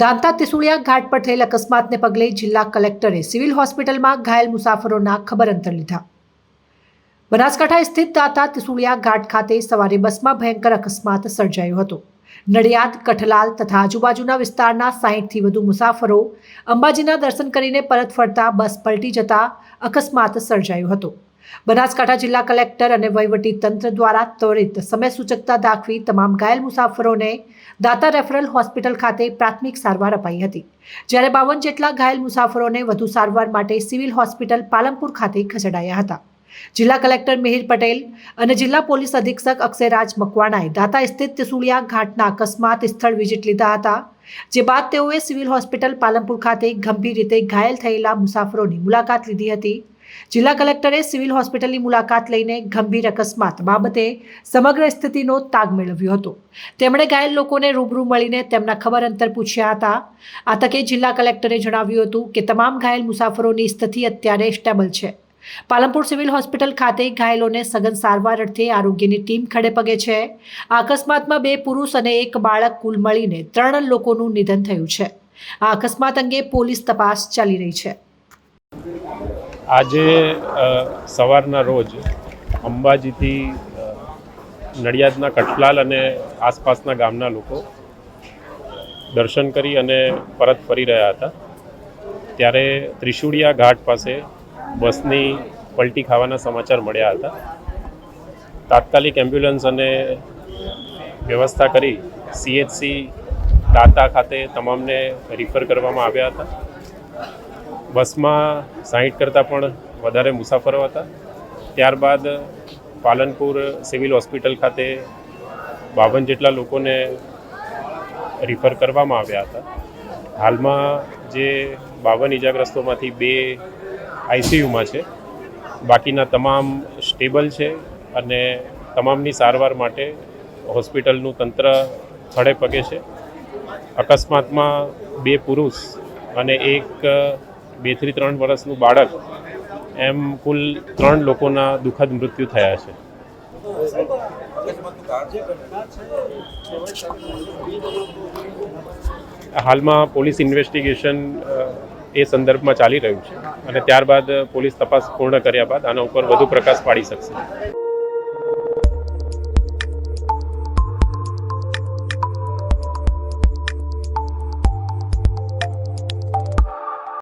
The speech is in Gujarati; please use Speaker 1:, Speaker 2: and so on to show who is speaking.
Speaker 1: દાંતા ત્રિશુળિયા ઘાટ પર થયેલ અકસ્માતને પગલે જિલ્લા કલેક્ટરે સિવિલ હોસ્પિટલમાં ઘાયલ મુસાફરોના ખબર અંતર લીધા. બનાસકાંઠા સ્થિત દાંતા તિસુળિયા ઘાટ ખાતે સવારે બસમાં ભયંકર અકસ્માત સર્જાયો હતો. નડિયાદ, કઠલાલ તથા આજુબાજુના વિસ્તારના સાહીઠથી વધુ મુસાફરો અંબાજીના દર્શન કરીને પરત ફરતા બસ પલટી જતા અકસ્માત સર્જાયો હતો. બનાસકાંઠા જિલ્લા કલેક્ટર અને વહીવટી તંત્ર દ્વારા ત્વરિત સમય સૂચકતા દાખવી તમામ ઘાયલ મુસાફરોને દાતા રેફરલ હોસ્પિટલ ખાતે પ્રાથમિક સારવાર અપાઈ હતી. જ્યારે બાવન જેટલા ઘાયલ મુસાફરોને વધુ સારવાર માટે સિવિલ હોસ્પિટલ પાલનપુર ખાતે ખસેડાયા હતા. જિલ્લા કલેક્ટર મિહિર પટેલ અને જિલ્લા પોલીસ અધિક્ષક અક્ષયરાજ મકવાણાએ દાતા સ્થિત ત્રિશુળિયા ઘાટના અકસ્માત સ્થળ વિઝિટ લીધા હતા, જે બાદ તેઓએ સિવિલ હોસ્પિટલ પાલનપુર ખાતે ગંભીર રીતે ઘાયલ થયેલા મુસાફરોની મુલાકાત લીધી હતી. જિલ્લા કલેક્ટરે સિવિલ હોસ્પિટલની મુલાકાત લઈને ગંભીર અકસ્માત બાબતે સમગ્ર સ્થિતિનો તાગ મેળવ્યો હતો. તેમણે ઘાયલ લોકોને રૂબરૂ મળીને તેમના ખબર અંતર પૂછ્યા હતા. આ તકે જિલ્લા કલેક્ટરે જણાવ્યું હતું કે તમામ ઘાયલ મુસાફરોની સ્થિતિ અત્યારે સ્ટેબલ છે. પાલનપુર સિવિલ હોસ્પિટલ ખાતે ઘાયલોને સઘન સારવાર અર્થે આરોગ્યની ટીમ ખડે પગે છે. આ અકસ્માતમાં બે પુરુષ અને એક બાળક કુલ મળીને ત્રણ લોકોનું નિધન થયું છે. આ અકસ્માત અંગે પોલીસ તપાસ ચાલી રહી છે.
Speaker 2: આજે સવારના રોજ અંબાજીથી નડિયાદના કઠલાલ અને આસપાસના ગામના લોકો દર્શન કરી અને પરત ફરી રહ્યા હતા. ત્યારે ત્રિશુળિયા ઘાટ પાસે બસની પલટી ખાવાના સમાચાર મળ્યા હતા. તાત્કાલિક એમ્બ્યુલન્સ અને વ્યવસ્થા કરી સીએચસી દાતા ખાતે તમામને રિફર કરવામાં આવ્યા હતા. બસમાં સાહીઠ કરતાં પણ વધારે મુસાફરો હતા. ત્યારબાદ પાલનપુર સિવિલ હોસ્પિટલ ખાતે બાવન જેટલા લોકોને રિફર કરવામાં આવ્યા હતા. હાલમાં જે બાવન ઇજાગ્રસ્તોમાંથી બે આઈસીયુમાં છે. બાકીના તમામ સ્ટેબલ છે અને તમામની સારવાર માટે હોસ્પિટલનું તંત્ર સ્થળે પગે છે. અકસ્માતમાં બે પુરુષ અને એક બેથી ત્રણ વર્ષનું બાળક, એમ કુલ ત્રણ લોકોના દુઃખદ મૃત્યુ થયા છે. હાલમાં પોલીસ ઇન્વેસ્ટિગેશન એ સંદર્ભમાં ચાલી રહ્યું છે અને ત્યારબાદ પોલીસ તપાસ પૂર્ણ કર્યા બાદ આના ઉપર વધુ પ્રકાશ પાડી શકશે.